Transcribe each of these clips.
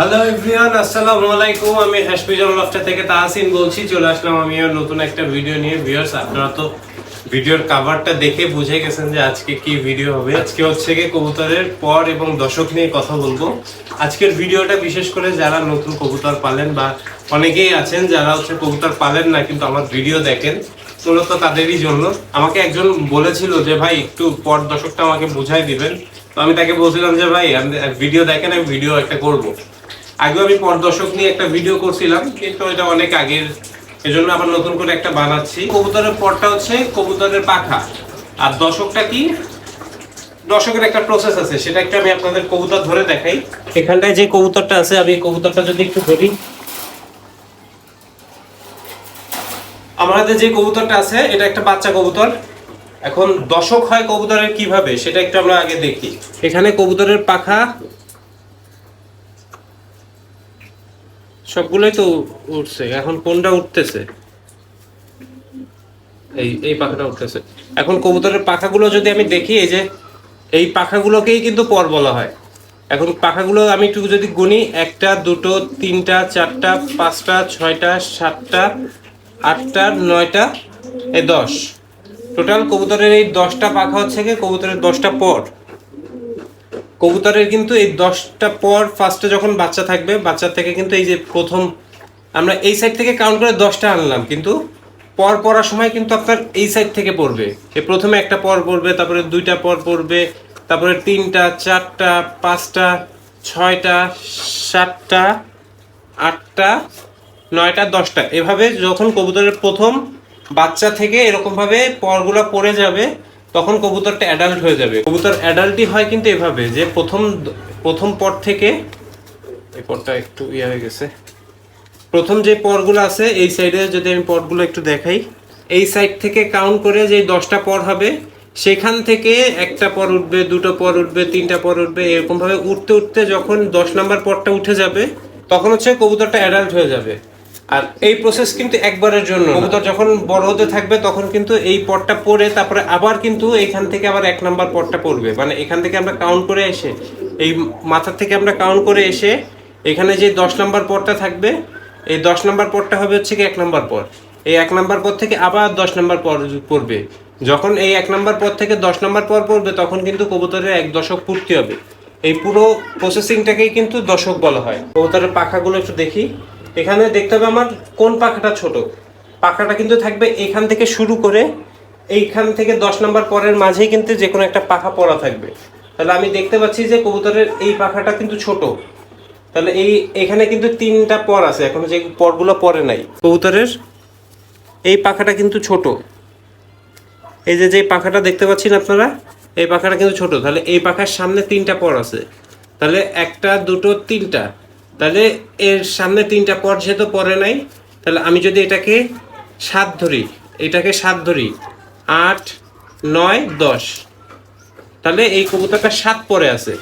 Hello everyone আসসালামু আলাইকুম। আমি হ্যাশপিজন লফটা থেকে তাহসিন বলছি। চলে আসলাম আমি নতুন একটা ভিডিও নিয়ে। ভিউয়ার্স আপনারা তো ভিডিওর কাভারটা দেখে বুঝে গেছেন যে আজকে কি ভিডিও হবে। আজকে হচ্ছে কি কবুতরের পর এবং দশক নিয়ে কথা বলব। আজকের ভিডিওটা বিশেষ করে যারা নতুন কবুতর পালেন বা অনেকেই আছেন যারা হচ্ছে কবুতর পালেন না, কিন্তু আমার ভিডিও দেখেন, মূলত তাদেরই জন্য। আমাকে একজন বলেছিল যে, ভাই, একটু পর দশকটা আমাকে বুঝাই দিবেন। তো আমি তাকে বলছিলাম যে, ভাই ভিডিও দেখেন, আমি ভিডিও একটা করব। আগেও আমি পর দশক নিয়ে একটা ভিডিও করছিলাম, কিন্তু এটা অনেক আগের। এজন্য আবার নতুন করে একটা বানাচ্ছি। কবুতরের পরটা হচ্ছে কবুতরের পাখা। আর দশকটা কি? দশকের একটা প্রসেস আছে। সেটা একটা আমি আপনাদের কবুতর ধরে দেখাই। এখানটায় যে কবুতরটা আছে, আমি কবুতরটা যদি একটু ধরি। আমাদের যে কবুতরটা আছে, এটা একটা বাচ্চা কবুতর। এখন দশক হয় কবুতরের কীভাবে, সেটা একটু আমরা আগে দেখি। এখানে কবুতরের পাখা সবগুলোই তো উঠছে এখন কোনটা উঠতেছে? এই এই পাখাটা উঠতেছে। এখন কবুতরের পাখাগুলো যদি আমি দেখি, এই যে, এই পাখাগুলোকেই কিন্তু পর বলা হয়। এখন পাখাগুলো আমি একটু যদি গুনি, একটা, দুটো, তিনটা, চারটা, পাঁচটা, ছয়টা, সাতটা, আটটা, নয়টা এই দশ। টোটাল কবুতরের এই দশটা পাখা হচ্ছে কি, কবুতরের দশটা পর। কবুতরের কিন্তু এই দশটা পর ফার্স্টে যখন বাচ্চা থাকবে বাচ্চা থেকে কিন্তু এই যে প্রথম, আমরা এই সাইড থেকে কাউন্ট করে দশটা আনলাম, কিন্তু পর পড়ার সময় কিন্তু আপনার এই সাইড থেকে পড়বে। এ প্রথমে একটা পর পড়বে, তারপরে দুইটা পর পড়বে, তারপরে তিনটা, চারটা, পাঁচটা, ছয়টা, সাতটা, আটটা, নয়টা, দশটা। এভাবে যখন কবুতরের প্রথম বাচ্চা থেকে এরকমভাবে পরগুলো পড়ে যাবে তখন কবুতরটা অ্যাডাল্ট হয়ে যাবে। কবুতর অ্যাডাল্টই হয় কিন্তু এভাবে, যে প্রথম প্রথম পর থেকে এই পরটা একটু ইয়ে হয়ে গেছে। প্রথম যে পরগুলো আছে, এই সাইডে যদি আমি পরগুলো একটু দেখাই, এই সাইড থেকে কাউন্ট করে যে দশটা পর হবে, সেখান থেকে একটা পর উঠবে, দুটো পর উঠবে, তিনটা পর উঠবে এরকম ভাবে উঠতে উঠতে যখন দশ নাম্বার পরটা উঠে যাবে, তখন হচ্ছে কবুতরটা অ্যাডাল্ট হয়ে যাবে। আর এই প্রসেস কিন্তু একবারের জন্য কবুতর যখন বড় হতে থাকবে, তখন কিন্তু এই পটটা পরে তারপরে আবার কিন্তু এখান থেকে আবার এক নাম্বার পটটা পড়বে। মানে এখান থেকে আমরা কাউন্ট করে এসে, এই মাথার থেকে আমরা কাউন্ট করে এসে, এখানে যে দশ নাম্বার পটটা থাকবে, এই দশ নাম্বার পটটা হবে হচ্ছে কি এক নাম্বার পর এই এক নাম্বার পর থেকে আবার দশ নাম্বার পর পড়বে। যখন এই এক নাম্বার পর থেকে দশ নাম্বার পর পড়বে, তখন কিন্তু কবুতরের এক দশক পূর্তি হবে। এই পুরো প্রসেসিংটাকেই কিন্তু দশক বলা হয়। কবুতরের পাখাগুলো একটু দেখি। এখানে দেখতে হবে আমার কোন পাখাটা ছোট। পাখাটা কিন্তু থাকবে এখান থেকে শুরু করে এইখান থেকে দশ নম্বর পরের মাঝেই কিন্তু যে কোনো একটা পাখা পড়া থাকবে। তাহলে আমি দেখতে পাচ্ছি যে কবুতরের এই পাখাটা কিন্তু ছোট। তাহলে এই, এখানে কিন্তু তিনটা পর আছে, এখন যে পরগুলো পরে নাই। কবুতরের এই পাখাটা কিন্তু ছোট। এই যে যে পাখাটা দেখতে পাচ্ছেন আপনারা, এই পাখাটা কিন্তু ছোট। তাহলে এই পাখার সামনে তিনটা পর আছে। তাহলে একটা, দুটো, তিনটা। তাহলে এর সামনে তিনটা পর যেহেতু পরে নাই, তাহলে আমি যদি এটাকে সাত ধরি, এটাকে সাত ধরি, আট, নয়, দশ। তাহলে এই কবুতরটা সাত পরে আছে।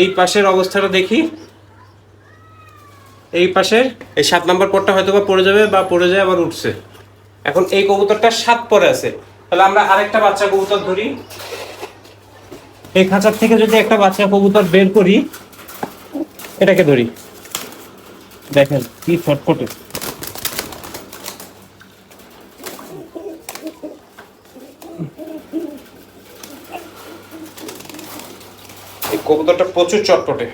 এই পাশের অবস্থাটা দেখি। এই পাশের, এই সাত নাম্বার পরটা হয়তো বা পড়ে যাবে বা পড়ে যায় আবার উঠছে। এখন এই কবুতরটা সাত পরে আছে। তাহলে আমরা আরেকটা বাচ্চা কবুতর ধরি। এই খাঁচার থেকে যদি একটা বাচ্চা কবুতর বের করি, এটাকে ধরি। দেখেন, কি ছটফটে এই কবুতরটা প্রচুর চটপটে।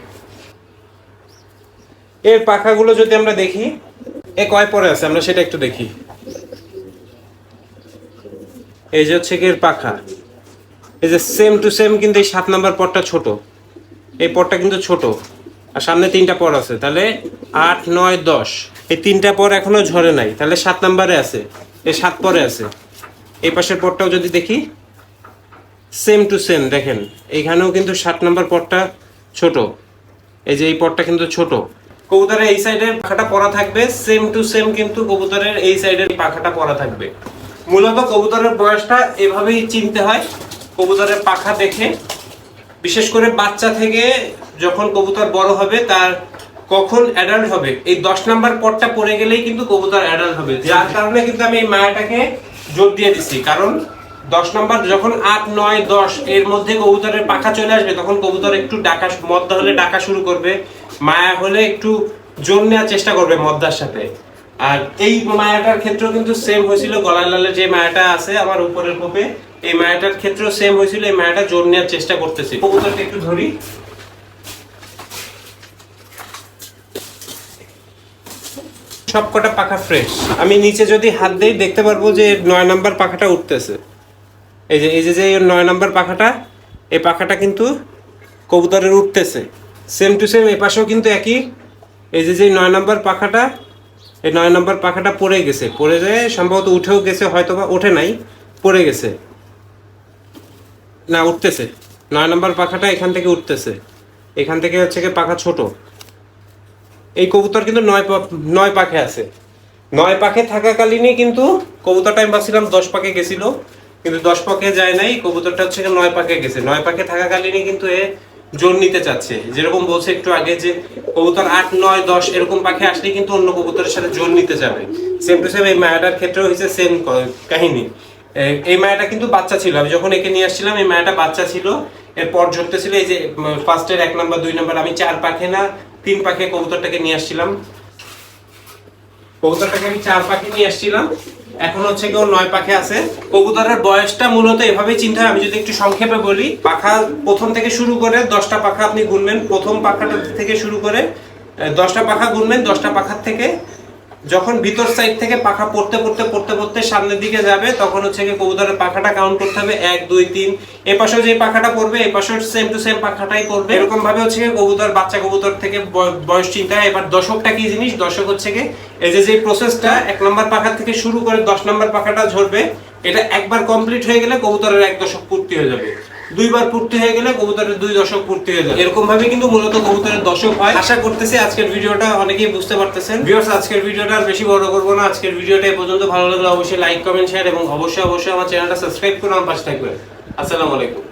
এর পাখাগুলো যদি আমরা দেখি, এ কয় পরে আছে? আমরা সেটা একটু দেখি। এই যে হচ্ছে এর পাখা। এই যে সেম টু সেম কিন্তু এই সাত নাম্বার পরটা ছোট। এই পটটা কিন্তু ছোট। আর সামনে তিনটা পর আছে, তাহলে আট, নয়, দশ। এই তিনটা পর এখনও ঝরে নাই, তাহলে সাত নাম্বারে আছে, এই সাত পরে আছে। এই পাশের পরটাও যদি দেখি সেম টু সেম দেখেন, এইখানেও কিন্তু সাত নাম্বার পরটা ছোট, এই যে এই পরটা কিন্তু ছোট। কবুতরের এই সাইডের পাখাটা পরা থাকবে সেম টু সেম কিন্তু কবুতরের এই সাইডের পাখাটা পরা থাকবে। মূলত কবুতরের বয়সটা এভাবেই চিনতে হয়, কবুতরের পাখা দেখে। বিশেষ করে বাচ্চা থেকে যখন কবুতর বড় হবে, তার কখন অ্যাডাল্ট হবে? এই দশ নাম্বার পটটা পড়ে গেলেই কিন্তু কবুতর অ্যাডাল্ট হবে। যার কারণে কিন্তু আমি এই মায়াটাকে জোর দিয়ে দিচ্ছি কারণ দশ নাম্বার যখন আট, নয়, দশ এর মধ্যে কবুতরের পাখা চলে আসবে, তখন কবুতর একটু ডাকা মদ্দা হলে ডাকা শুরু করবে। মায়া হলে একটু জোর নেওয়ার চেষ্টা করবে মদ্দার সাথে। আর এই মায়াটার ক্ষেত্রেও কিন্তু সেম হয়েছিল। গলায় লালে যে মায়াটা আছে আমার উপরের কোপে এই মায়াটার ক্ষেত্রেও সেম হয়েছিল এই মায়াটা জোর নেওয়ার চেষ্টা করতেছি। কবুতরটা একটু ধরি। সবকটা পাখা ফ্রেশ আমি নিচে যদি হাত দেই দেখতে পারব যে নয় নাম্বার পাখাটা উঠতেছে। এই যে এই যে যে নয় নাম্বার পাখাটা এই পাখাটা কিন্তু কবুতরের উঠতেছে। সেম টু সেম এ পাশেও কিন্তু একই। এই যে যে নয় নাম্বার পাখাটা এই নয় নাম্বার পাখাটা পড়ে গেছে। পড়ে যায় সম্ভবত উঠেও গেছে হয়তো বা ওঠে নাই পড়ে গেছে। না, উঠতেছে। নয় নম্বর পাখাটা এখান থেকে উঠতেছে। এখান থেকে হচ্ছে কি পাখা ছোট। এই কবুতর কিন্তু নয় নয় পাখে আছে। নয় পাখে থাকাকালীনই কিন্তু কবুতরটা আমি ভাবছিলাম দশ পাখে গেছিল। কিন্তু দশ পাখে যায় নাই, কবুতরটা হচ্ছে নয় পাখে গেছে। নয় পাখে থাকাকালীনই কিন্তু এ জোর নিতে চাচ্ছে। যেরকম বলছে একটু আগে যে কবুতর আট, নয়, দশ এরকম পাখি আসলে কিন্তু অন্য কবুতরের সাথে জোর নিতে যাবে। সেম টু সেম এই মায়াটার ক্ষেত্রেও হয়েছে সেম কাহিনী। এই মায়াটা কিন্তু বাচ্চা ছিল। আমি যখন একে নিয়ে আসছিলাম, এই মায়াটা বাচ্চা ছিল। এরপর ঝরতেছিল এই যে ফার্স্টের এক নাম্বার দুই নাম্বার আমি চার পাখে না, তিন পাখে কবুতরটাকে নিয়ে আসছিলাম। কবুতরটাকে আমি চার পাখে নিয়ে আসছিলাম। এখন হচ্ছে কেউ নয় পাখে আছে। কবুতরের বয়সটা মূলত এভাবেই চিন্তা হয়। আমি যদি একটু সংক্ষেপে বলি, পাখা প্রথম থেকে শুরু করে দশটা পাখা আপনি গুনবেন। প্রথম পাখাটা থেকে শুরু করে দশটা পাখা গুনবেন, দশটা পাখার থেকে যখন ভিতর সাইড থেকে পাখা পড়তে পড়তে পড়তে পড়তে সামনের দিকে যাবে, তখন হচ্ছে কি কবুতরের পাখাটা কাউন্ট করতে হবে এক, দুই, তিন। এ পাশেও যে পাখাটা পড়বে, এ পাশেও সেম টু সেম পাখাটাই পড়বে। এরকম ভাবে হচ্ছে কবুতর, বাচ্চা কবুতর থেকে বয়- বয়স চিন্তা হয়। এবার দশকটা কি জিনিস? দশক হচ্ছে কি এই যে যে প্রসেসটা এক নম্বর পাখা থেকে শুরু করে দশ নম্বর পাখাটা ঝরবে, এটা একবার কমপ্লিট হয়ে গেলে কবুতরের এক দশক পূর্তি হয়ে যাবে। দুইবার পূর্তি হয়ে গেলে কবুতরের দুই দশক পূর্তি হয়ে যাবে। এরকম ভাবে কিন্তু মূলত কবুতরের দশক হয়। আশা করতেছি আজকের ভিডিওটা অনেকেই বুঝতে পারতেছেন। ভিউয়ার্স আজকের ভিডিওটা আর বেশি বড় করব না। আজকের ভিডিওটা এই পর্যন্ত ভালো লাগলে অবশ্যই লাইক কমেন্ট শেয়ার এবং অবশ্যই অবশ্যই আমার চ্যানেলটা সাবস্ক্রাইব করে আমার পাশে থাকবেন। আসসালামু আলাইকুম।